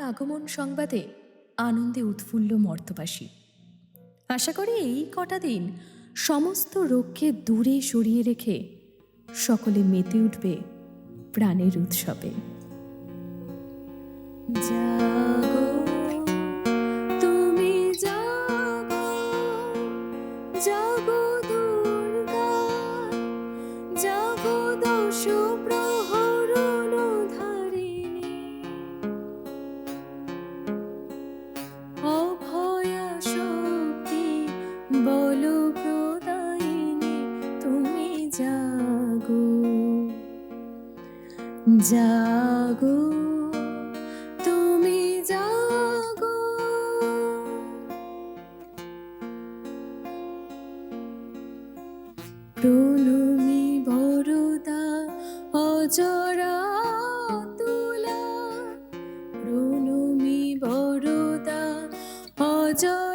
আগমন সংবাদে আনন্দে উৎফুল্ল মর্তবাসী। আশা করি এই কটা দিন সমস্ত রোগকে দূরে সরিয়ে রেখে সকলে মেতে উঠবে প্রাণের উৎসবে। জাগো বল প্রদায়িনী তুমি জাগো। জাগো তুমি জাগো। প্রণমী বরদা অজরা তুলা। প্রণমী বরদা অজরা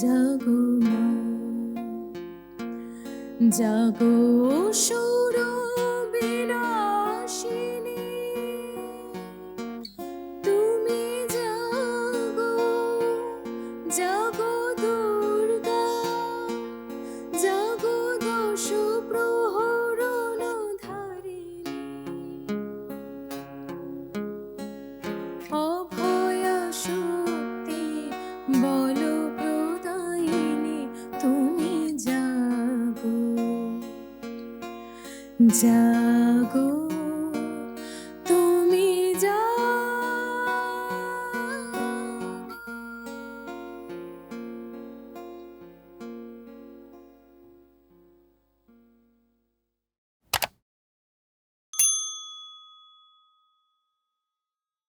জাগো মা। জাগো সুর জাগো জাগো